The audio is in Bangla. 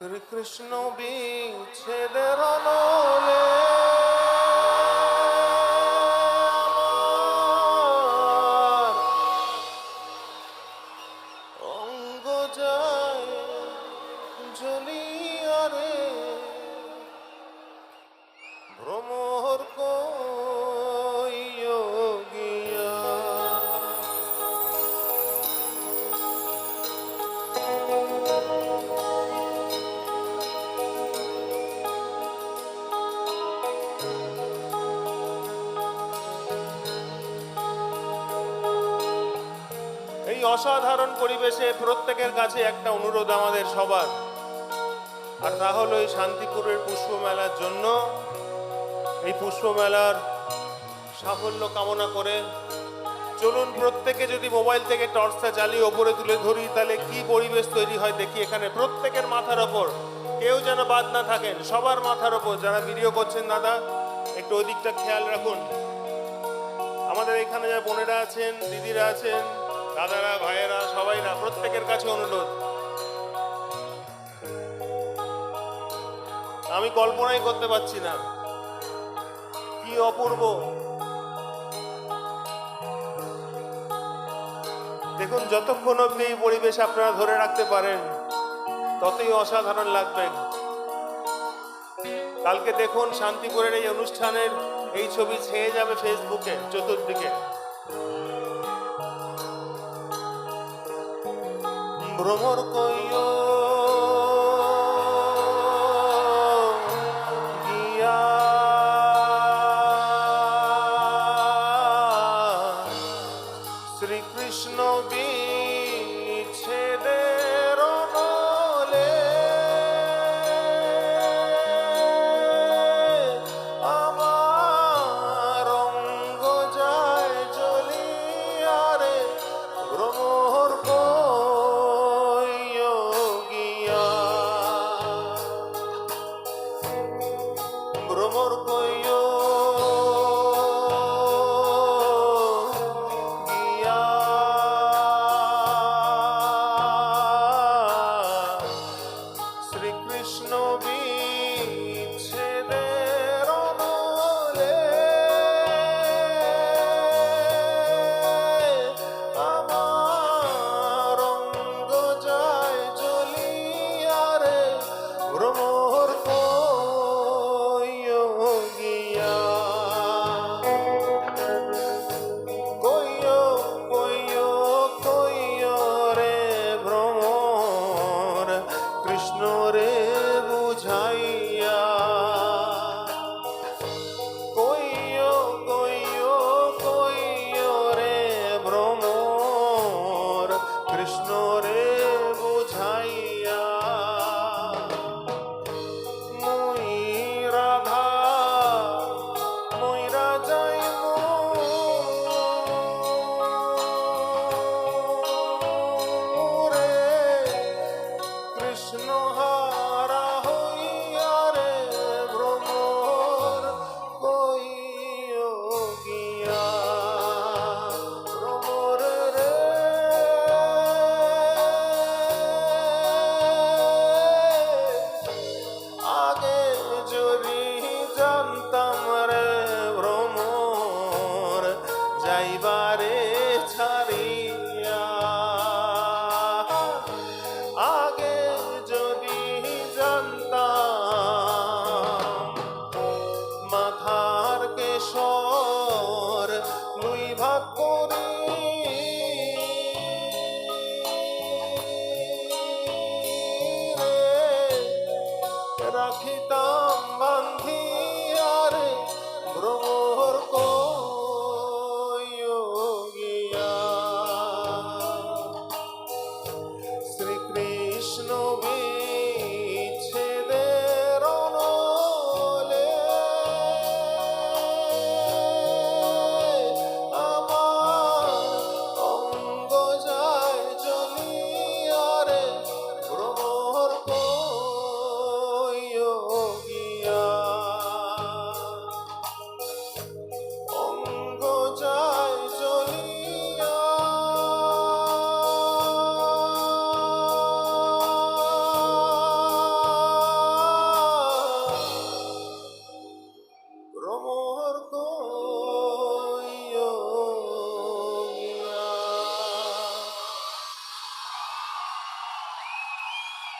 শ্রীকৃষ্ণ বিচ্ছেদের নলে এই অসাধারণ পরিবেশে প্রত্যেকের কাছে একটা অনুরোধ আমাদের সবার। আর তা হলো এই শান্তিপুরের পুষ্প মেলার জন্য এই পুষ্প মেলার সাফল্য কামনা করে। চলুন প্রত্যেকে যদি মোবাইল থেকে টর্চটা জ্বালিয়ে ওপরে তুলে ধরি, তাহলে কি পরিবেশ তৈরি হয় দেখি এখানে। প্রত্যেকের মাথার ওপর, কেউ যেন বাদ না থাকেন, সবার মাথার ওপর। যারা ভিডিও করছেন, দাদা, একটু ওদিকটা খেয়াল রাখুন। আমাদের এখানে যারা বোনেরা আছেন, দিদিরা আছেন দাদারা, ভাইয়েরা, সবাই না, প্রত্যেকের কাছে অনুরোধ। আমি কল্পনাই করতে পারছি না। কি অপূর্ব। দেখুন, যতক্ষণ অব্দি এই পরিবেশ আপনারা ধরে রাখতে পারেন, ততই অসাধারণ লাগবে। কালকে দেখুন, শান্তিপুরের এই অনুষ্ঠানের এই ছবি ছেয়ে যাবে ফেসবুকে চতুর্দিকে। ভ্রমর কইও গিয়া শ্রীকৃষ্ণ বিছেদে ভ্রমর কইও こで